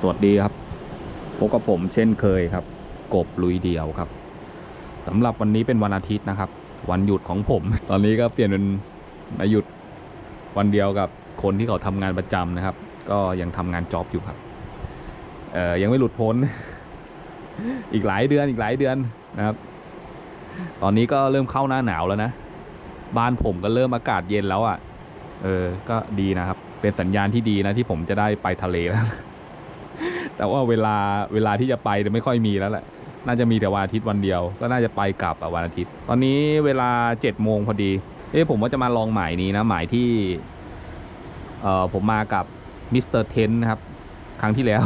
สวัสดีครับพบกับผมเช่นเคยครับ กบลุยเดียวครับสำหรับวันนี้เป็นวันอาทิตย์นะครับ วันหยุดของผม ตอนนี้ก็เปลี่ยนเป็นมาหยุดวันเดียวกับคนที่เขาทำงานประจำนะครับ ก็ยังทำงานจ็อบอยู่ครับเอ่อยังไม่หลุดพ้น อีกหลายเดือนอีกหลายเดือนนะครับ ตอนนี้ก็เริ่มเข้าหน้าหนาวแล้วนะ บ้านผมก็เริ่มอากาศเย็นแล้วอะ่ะ เออ ก็ดีนะครับ เป็นสัญญาณที่ดีนะที่ผมจะได้ไปทะเลแล้ว แต่ว่าเวลาเวลาที่จะไปจะไม่ค่อยมีแล้วแหละ น่าจะมีแต่วันอาทิตย์วันเดียว ก็น่าจะไปกลับวันอาทิตย์ ตอนนี้เวลาเจ็ดโมงพอดี เอ๊ะผมว่าจะมาลองหมายนี้นะหมายที่เออผมมากับมิสเตอร์เทนนะครับ ครั้งที่แล้ว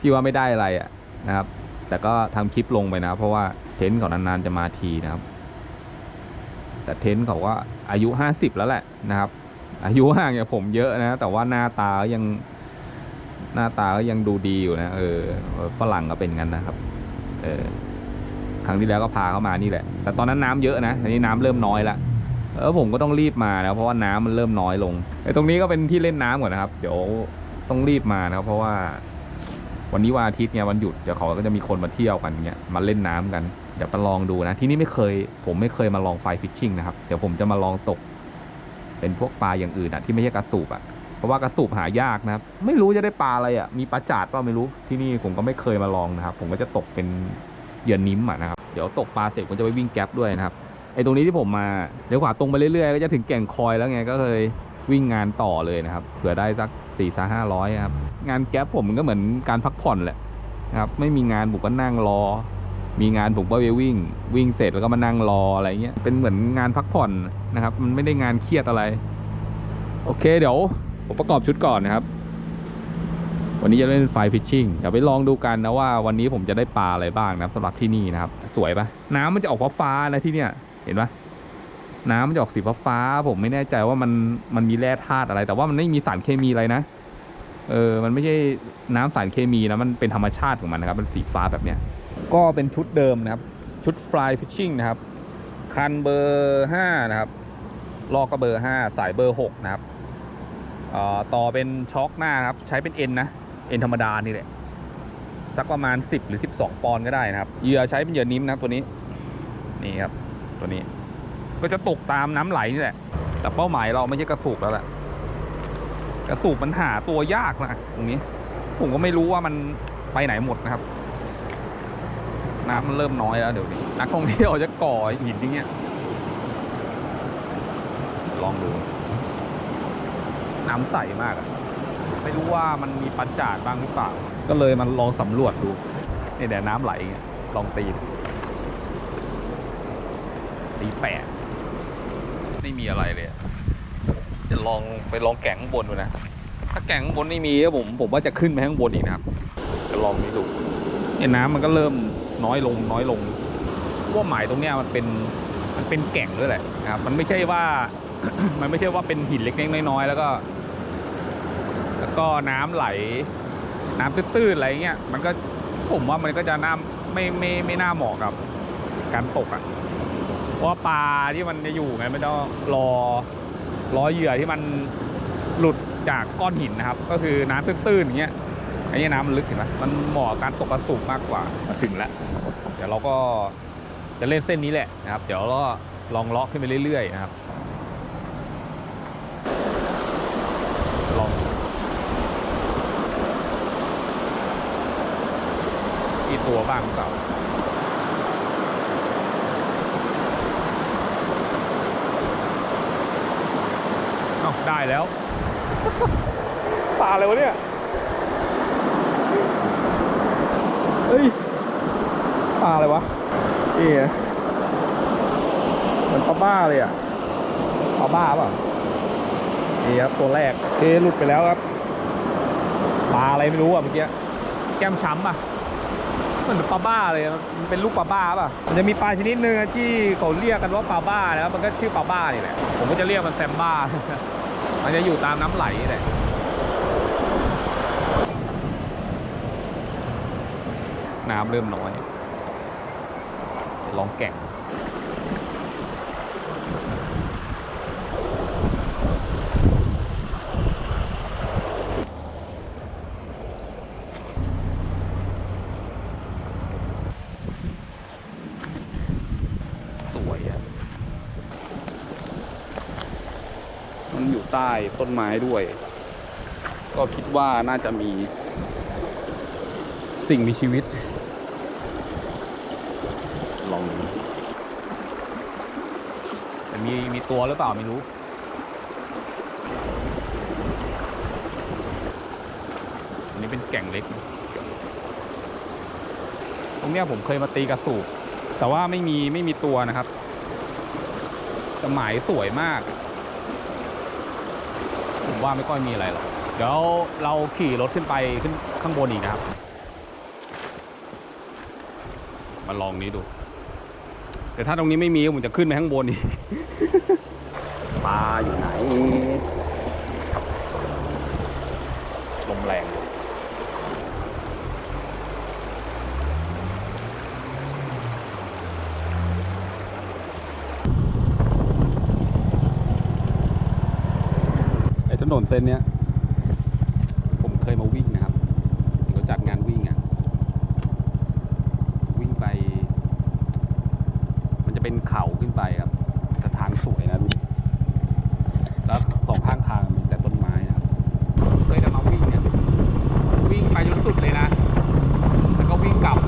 ที่ว่าไม่ได้อะไรอะนะครับ แต่ก็ทำคลิปลงไปนะ เพราะว่าเทนต์เขานานๆจะมาทีนะครับ แต่เทนต์เขาก็อายุห้าสิบแล้วแหละนะครับ อายุห่างจากผมเยอะนะ แต่ว่าหน้าตายัง หน้าตาก็ยังดูดีอยู่นะเออฝรั่งก็เป็นงั้นนะครับ เออครั้งที่แล้วก็พาเข้ามานี่แหละ แต่ตอนนั้นน้ำเยอะนะอันนี้น้ำเริ่มน้อยละเออผมก็ต้องรีบมานะเพราะว่าน้ำมันเริ่มน้อยลงไอ้ตรงนี้ก็เป็นที่เล่นน้ำก่อนนะครับ เดี๋ยวต้องรีบมานะครับ เพราะว่า วันนี้วันอาทิตย์เนี่ยวันหยุดเดี๋ยวเขาก็จะมีคนมาเที่ยวกันเงี้ยมาเล่นน้ำกันเดี๋ยวไปลองดูนะ ที่นี่ไม่เคย ผมไม่เคยมาลองไฟฟิชชิ่งนะครับ เดี๋ยวผมจะมาลองตก เป็นพวกปลาอย่างอื่นอะที่ไม่ใช่กระสูบอะ เพราะว่ากระสูบหายากนะครับ ไม่รู้จะได้ปลาอะไรอะมีปลาจาดเปล่าไม่รู้ที่นี่ผมก็ไม่เคยมาลองนะครับ ผมก็จะตกเป็นเหยื่อนิ้มอะนะครับเดี๋ยวตกปลาเสร็จผมจะไปวิ่งแก๊ปด้วยนะครับไอ้ตรงนี้ที่ผมมาเดี๋ยวขวาตรงไปเรื่อยๆก็จะถึงแก่งคอยแล้วไงก็เลยวิ่งงานต่อเลยนะครับเผื่อได้สักสี่สห้าร้อยครับงานแก๊ปผมมันก็เหมือนการพักผ่อนแหละนะครับไม่มีงานผมก็นั่งรอ มีงานผมก็ไปวิ่ง วิ่งเสร็จแล้วก็มานั่งรออะไรเงี้ยเป็นเหมือนงานพักผ่อนนะครับ มันไม่ได้งานเครียดอะไร โอเคเดี๋ยว ผมประกอบชุดก่อนนะครับ วันนี้จะเล่นไฟฟิชชิ่งเดี๋ยวไปลองดูกันนะว่าวันนี้ผมจะได้ปลาอะไรบ้างนะครับสำหรับที่นี่นะครับ สวยปะน้ำมันจะออกฟ้าๆนะที่เนี่ย เห็นปะน้ำมันจะออกสีฟ้าๆผมไม่แน่ใจว่ามันมันมีแร่ธาตุอะไร แต่ว่ามันไม่มีสารเคมีอะไรนะเออ มันไม่ใช่น้ำสารเคมีนะ มันเป็นธรรมชาติของมันนะครับ มันสีฟ้าแบบเนี้ย ก็เป็นชุดเดิมนะครับ ชุดฟฟิชชิ่งนะครับ คันเบอร์ห้านะครับ ลอกก็เบอร์ห้าสายเบอร์หกนะครับ ต่อเป็นช็อคหน้าครับ ใช้เป็นเอ็นนะเอ็นธรรมดานี่แหละสักประมาณ 10 หรือ 12 ปอนด์ก็ได้นะครับเหยื่อใช้เป็นเหยื่อนิ้มนะตัวนี้นี่ครับตัวนี้ ก็จะตกตามน้ำไหลนี่แหละ แต่เป้าหมายเราไม่ใช่กระสูบแล้วแหละกระสูบมันหาตัวยากนะตรงนี้ ผมก็ไม่รู้ว่ามันไปไหนหมดนะครับน้ำมันเริ่มน้อยแล้วเดี๋ยวนี้นักท่องเที่ยวจะก่อหินอย่างเงี้ย ลองดู น้ำใสมากอะไม่รู้ว่ามันมีปัญจาดบ้างหรือเปล่า ก็เลยมันลองสำรวจดูนี่แดดน้ำไหลอย่างเงี้ยลองตีตีแปดไม่มีอะไรเลยจะลองไปลองแก่งข้างบนดูนะ ถ้าแก่งข้างบนไม่มีก็ผมผมว่าจะขึ้นไปข้างบนอีกนะครับ จะลองนี้ดูเนี่ยน้ำมันก็เริ่มน้อยลงน้อยลงว่าหมายตรงเนี้ยมันเป็นมันเป็นแก่งด้วยแหละครับ มันไม่ใช่ว่า มันไม่ใช่ว่าเป็นหินเล็กๆน้อยๆแล้วก็ ก็น้ำไหล น้ำตื้นๆอะไรเงี้ยมันก็ผมว่ามันก็จะน้ำไม่ไม่ไม่น่าเหมาะกับการตกอะ่ะเพราะปลาที่มันจะอยู่ไงมันต้องรอรอเหยื่อที่มันหลุดจากก้อนหินนะครับ ก็คือน้ำตื้นๆอย่างเงี้ยไอ้นี่น้ำมันลึกเห็นไหมมันเหมาะการตกกระสุกมากกว่ามาถึงแล้วเดี๋ยวเราก็จะเล่นเส้นนี้แหละนะครับ เดี๋ยวเราลองเลาะขึ้นไปเรื่อยๆนะครับ ลอง มีตัวบ้างหรือเปล่าเอ้าได้แล้ว ปลาอะไรวะเนี่ย เฮ้ย ปลาอะไรวะนี่ไงมันปลาบ้าเลยอะปลาบ้าเปล่ะนี่ครับตัวแรกเทหลุดไปแล้วครับ ปลาอะไรไม่รู้อะเมื่อกี้ แก้มช้ำอะ เหมันปลาบ้าเลยมันเป็นลูกปลาบ้าป่ะ มันจะมีปลาชนิดหนึ่งที่เขาเรียกกันว่าปลาบ้านะครับ มันก็ชื่อปลาบ้านี่แหละ ผมก็จะเรียกมันแซมบ้า มันจะอยู่ตามน้ำไหลนี่แหละน้ำเริ่มน้อย ลองแก่ง มันอยู่ใต้ต้นไม้ด้วย ก็คิดว่าน่าจะมี สิ่งมีชีวิต ลองดูแต่มีมีตัวหรือเปล่าไม่รู้อันนี้เป็นแก่งเล็ก ตรงเนี้ยผมเคยมาตีกระสูบแต่ว่าไม่มีไม่มีตัวนะครับแต่หมายสวยมาก ผมว่าไม่ค่อยมีอะไรหรอกเดี๋ยวเราขี่รถขึ้นไปขึ้นข้างบนอีกนะครับ มาลองนี้ดู แต่ถ้าตรงนี้ไม่มีผมจะขึ้นไปข้างบนอีกปลาอยู่ไหนลมแรง ไอ้ถนนเส้นเนี้ย ผมเคยมาวิ่งนะครับเราจัดงานวิ่งอะ วิ่งไป มันจะเป็นเขาขึ้นไปครับแต่ทางสวยนะดูดิแล้วสองข้างทางมีแต่ต้นไม้นะครับ เคยจะมาวิ่งเนี่ย วิ่งไปจนสุดเลยนะ แล้วก็วิ่งกลับ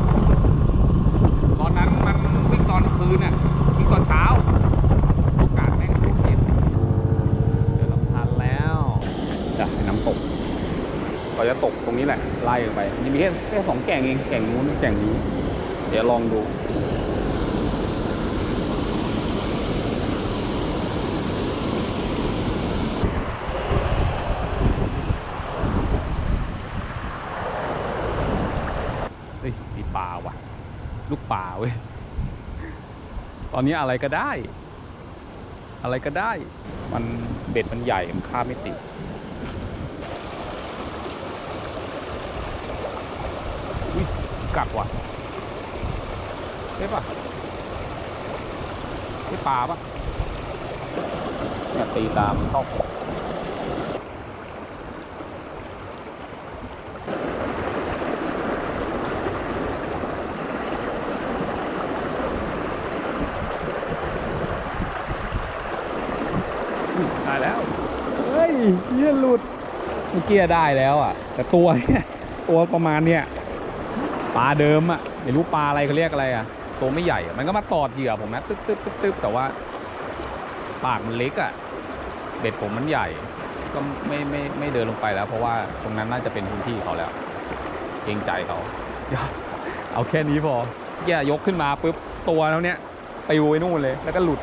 ตอนนั้นมันวิ่งตอนคืนน่ะ วิ่งตอนเช้า โอกาสแม่งทุกเย็นเจอลำธารแล้ว จ้ะเป็นน้ำตกเราจะตกตรงนี้ แหละไล่ลงไปนี่มีแค่แค่สองแก่งเองแก่งนู้นแก่งนี้ เดี๋ยวลองดูเฮ้ยมีปลาว่ะ ลูกปลาเว้ย ตอนนี้อะไรก็ได้ อะไรก็ได้ มันเบ็ดมันใหญ่ มันคาไม่ติด อุ้ย กัดว่ะได้ปะได้ปลาปะเนี่ยตีตามเข้าได้แล้ว เฮ้ยเยี่ยหลุด เมื่อกี้ได้แล้วอะ แต่ตัวเนี่ย ตัวประมาณเนี่ย ปลาเดิมอะไม่รู้ปลาอะไรเขาเรียกอะไรอะตัวไม่ใหญ่มันก็มาตอดเหยื่อผมนะตึ๊บตึ๊บตึ๊บตึ๊บแต่ว่า ปากมันเล็กอะเบ็ดผมมันใหญ่ ก็ไม่ไม่ไม่เดินลงไปแล้ว เพราะว่าตรงนั้นน่าจะเป็นพื้นที่เขาแล้วเกรงใจเขาเอาแค่นี้พอแย่ยกขึ้นมาปุ๊บตัวแล้วเนี้ยไปไว้นู่นเลย แล้วก็หลุด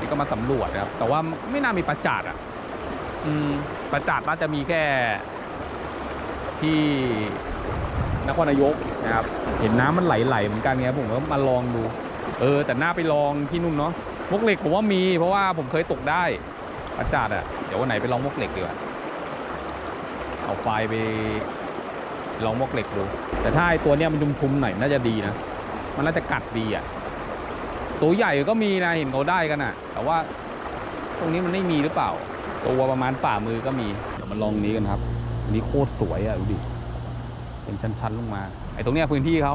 นี่ก็มาสำรวจนะครับ แต่ว่าไม่น่ามีปลาจาดอะ อืมปลาจาดน่าจะมีแค่ที่ นครนายกนะครับ เห็นน้ำมันไหลๆเหมือนกันไงผมก็มาลองดู เออ แต่หน่าไปลองที่นู่นเนาะมกเหล็กผมว่ามีเพราะว่าผมเคยตกได้ปลาจาดอะเดี๋ยววันไหนไปลองมกเหล็กดีกว่าเอาไฟไปลองมกเหล็กดู แต่ถ้าไอตัวเนี้ยมันชุมๆหน่อยน่าจะดีนะมันน่าจะกัดดีอะตัวใหญ่ก็มีนะเห็นเขาได้กันอะ แต่ว่าตรงนี้มันไม่มีหรือเปล่า ตัวประมาณฝ่ามือก็มี เดี๋ยวมาลองนี้กันครับอันนี้โคตรสวยอะดูดิ เป็นชั้นๆลงมา ไอ้ตรงเนี้ยพื้นที่เขา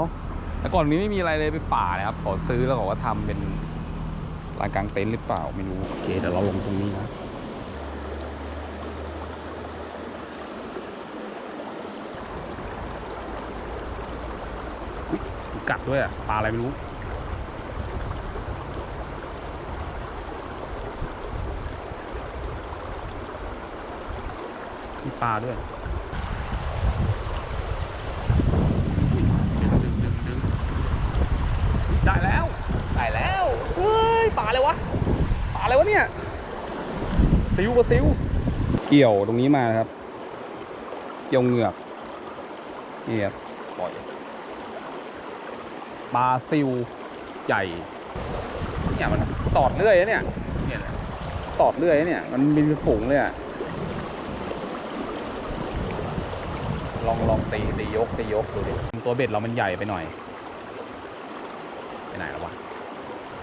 แต่ก่อนนี้ไม่มีอะไรเลยเป็นป่าเลยครับขอซื้อแล้วเขาก็ทำเป็นลานกลางเต็นท์หรือเปล่าไม่รู้โอเคเดี๋ยวเราลงตรงนี้นะอุกัดด้วยอะปลาอะไรไม่รู้มีปลาด้วยดึงดึงดึงดึง ได้แล้ว ได้แล้ว เฮ้ยปลาอะไรวะปลาอะไรวะเนี่ย ซิวปลาซิว เกี่ยวตรงนี้มาครับ เกี่ยวเหงือกนี่ครับปล่อย ปลาซิวใหญ่เนี่ยมันตอดเรื่อยนะเนี่ย เนี่ยแหละตอดเรื่อยนะเนี่ย มันมีฝูงเลยอะลองลองตีตียกตียกดูดิตัวเบ็ดเรามันใหญ่ไปหน่อย ไหนแล้ววะ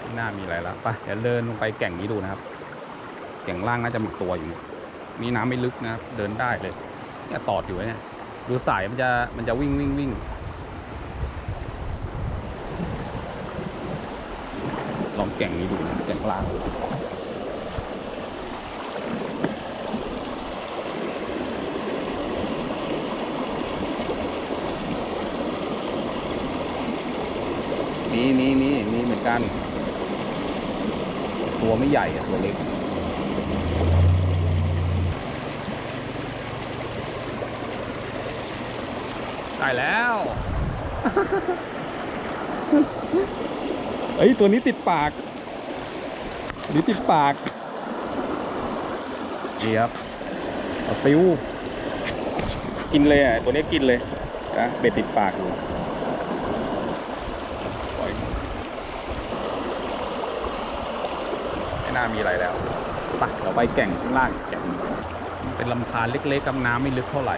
ไม่น่ามีอะไรแล้วไปเดี๋ยวเดินลงไปแก่งนี้ดูนะครับ แก่งล่างน่าจะมีตัวอยู่นี่น้ำไม่ลึกนะครับ เดินได้เลย เนี่ยตอดอยู่เนี่ย ดูสายมันจะมันจะวิ่งวิ่งวิ่งลองแก่งนี้ดูนะแก่งล่าง กัน ตัวไม่ใหญ่อะตัวเล็กได้แล้วเอ้ยตัวนี้ติดปากนี้ติดปากนี่ครับเอาซิวกินเลยอะ ตัวนี้กินเลยนะเบ็ดติดปากอยู่ปล่อย ไม่น่ามีอะไรแล้วไปเราไปแก่งข้างล่างแก่งเป็นลำธารเล็กๆกับน้ำไม่ลึกเท่าไหร่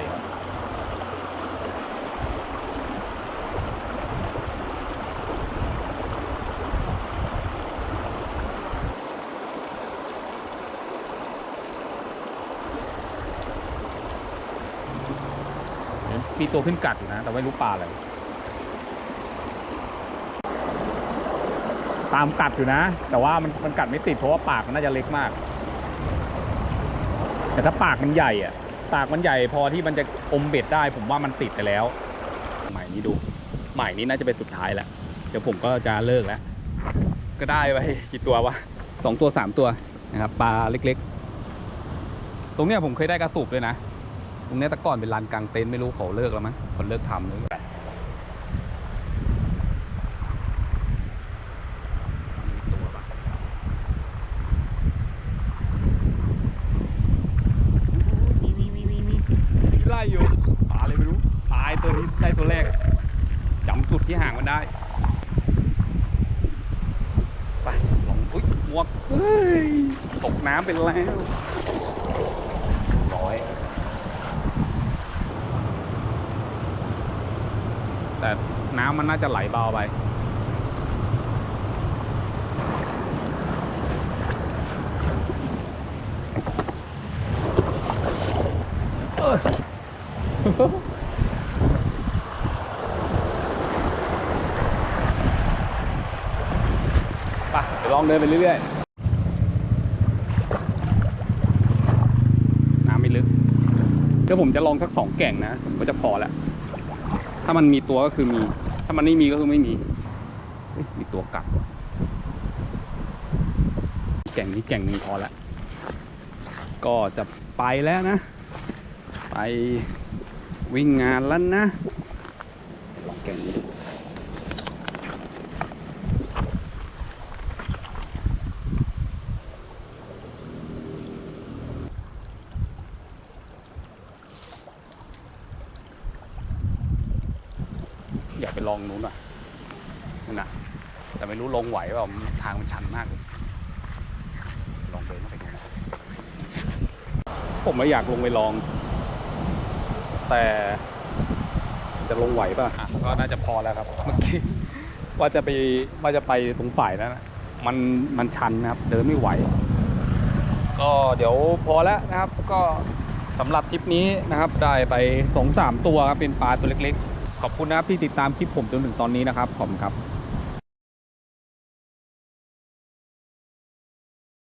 มีตัวขึ้นกัดอยู่นะ แต่ไม่รู้ปลาอะไร ตามกัดอยู่นะ แต่ว่ามันมันกัดไม่ติดเพราะว่าปากมันน่าจะเล็กมาก แต่ถ้าปากมันใหญ่อะปากมันใหญ่พอที่มันจะอมเบ็ดได้ ผมว่ามันติดไปแล้ว ใหม่นี้ดู ใหม่นี้น่าจะเป็นสุดท้ายแหละเดี๋ยวผมก็จะเลิกแล้ว ก็ได้ไปกี่ตัววะสองตัวสามตัวนะครับปลาเล็กๆ ตรงเนี้ยผมเคยได้กระสูบด้วยนะ ตรงเนี้ยแต่ก่อนเป็นลานกลางเต็นท์ไม่รู้เขาเลิกแล้วมั้งเขาเลิกทำเลยมีตัวปะมีมีมีมีมีมีไล่อยู่ปลาอะไรไม่รู้ตายตัวนี้ได้ตัวแรกอะจำจุดที่ห่างมัน ได้ไปลองอุ้ยหมวกเฮ้ยตกน้ำไปแล้วร้อย แต่น้ำมันน่าจะไหลเบาไปเออ ไปเดี๋ยวลองเดินไปเรื่อยๆ น้ำไม่ลึกเดี๋ยวผมจะลองสักสองแก่งนะ ผมก็จะพอแล้ว ถ้ามันมีตัวก็คือมี ถ้ามันไม่มีก็คือไม่มี มีตัวกัดแก่งนี้แก่งหนึ่งพอและก็จะไปแล้วนะ ไปวิ่งงานแล้วนะลองแก่งนี้ดูอยากไปลองนู้นอะนั่นนะแต่ ไม่รู้ลงไหวเปล่าทางมันชันมากเลยลองเดินเข้าไปดูนะผมไม่อยากลงไปลอง แต่จะลงไหวป่ะอะก็น่าจะพอแล้วครับ เมื่อกี้ว่าจะไปว่าจะไปตรงฝ่ายนั้นนะมันมันชันนะครับ เดินไม่ไหว ก็เดี๋ยวพอแล้วนะครับ ก็สำหรับทริปนี้นะครับ ได้ไปสองสามตัวครับเป็นปลาตัวเล็กๆ ขอบคุณนะครับที่ติดตามคลิปผมจนถึงตอนนี้นะครับ ขอบคุณครับ